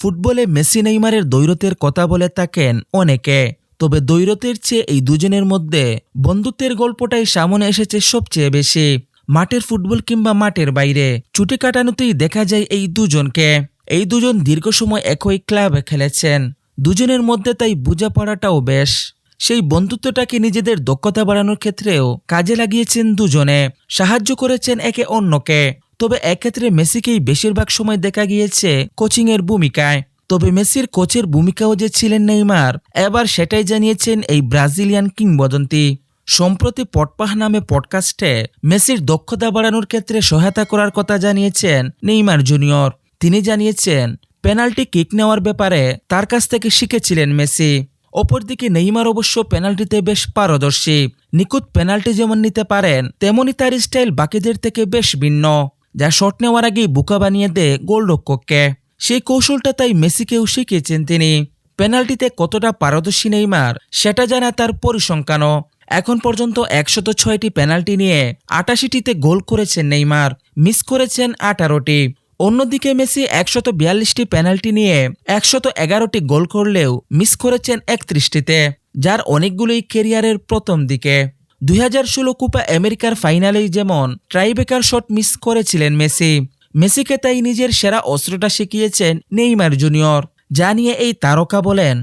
ফুটবলে মেসি নেইমারের দৈরতের কথা বলে থাকেন অনেকে। তবে দৈরতের চেয়ে এই দুজনের মধ্যে বন্ধুত্বের গল্পটাই সামনে এসেছে সবচেয়ে বেশি। মাঠের ফুটবল কিংবা মাঠের বাইরে ছুটি কাটানোতেই দেখা যায় এই দুজনকে। এই দুজন দীর্ঘ সময় একই ক্লাবে খেলেছেন। দুজনের মধ্যে তাই বোঝাপড়াটাও বেশ। সেই বন্ধুত্বটাকে নিজেদের দক্ষতা বাড়ানোর ক্ষেত্রেও কাজে লাগিয়েছেন দুজনে। সাহায্য করেছেন একে অন্যকে। তবে এক্ষেত্রে মেসিকেই বেশিরভাগ সময় দেখা গিয়েছে কোচিংয়ের ভূমিকায়। তবে মেসির কোচের ভূমিকাও যে ছিলেন নেইমার, এবার সেটাই জানিয়েছেন এই ব্রাজিলিয়ান কিংবদন্তি। সম্প্রতি পটপাহ নামে পডকাস্টে মেসির দক্ষতা বাড়ানোর ক্ষেত্রে সহায়তা করার কথা জানিয়েছেন নেইমার জুনিয়র। তিনি জানিয়েছেন, পেনাল্টি কিক নেওয়ার ব্যাপারে তার কাছ থেকে শিখেছিলেন মেসি। অপরদিকে নেইমার অবশ্য পেনাল্টিতে বেশ পারদর্শী। নিখুঁত পেনাল্টি যেমন নিতে পারেন তেমনই তার স্টাইল বাকিদের থেকে বেশ ভিন্ন। যা শট নেওয়ার আগেই বুকা বানিয়ে দেয় গোলরক্ষককে। সেই কৌশলটা তাই মেসিকেও শিখিয়েছেন তিনি। পেনাল্টিতে কতটা পারদর্শী নেইমার, সেটা জানা তার পরিসংখ্যানও। এখন পর্যন্ত একশত ছয়টি পেনাল্টি নিয়ে আটাশিটিতে গোল করেছেন নেইমার, মিস করেছেন আঠারোটি। অন্যদিকে মেসি একশত বিয়াল্লিশটি পেনাল্টি নিয়ে একশত এগারোটি গোল করলেও মিস করেছেন একত্রিশটিতে, যার অনেকগুলোই কেরিয়ারের প্রথম দিকে। দুই হাজার ষোলো কুপা আমেরিকার ফাইনালেই যেমন ট্রাইবেকার শট মিস করেছিলেন মেসি। মেসিকে তাই নিজের সেরা অস্ত্রটা শিখিয়েছেন নেইমার জুনিয়র। যা নিয়ে এই তারকা বলেন,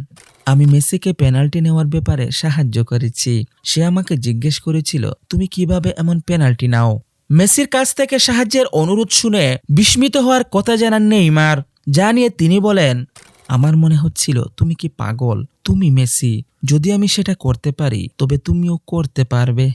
আমি মেসিকে পেনাল্টি নেওয়ার ব্যাপারে সাহায্য করেছি। সে আমাকে জিজ্ঞেস করেছিল, তুমি কীভাবে এমন পেনাল্টি নাও? মেসির কাছ থেকে সাহায্যের অনুরোধ শুনে বিস্মিত হওয়ার কথা জানান নেইমার। যা নিয়ে তিনি বলেন, আমার মনে হচ্ছিল, তুমি কি পাগল? তুমি মেসি যদি আমি সেটা করতে পারি তবে তুমিও করতে পারবে।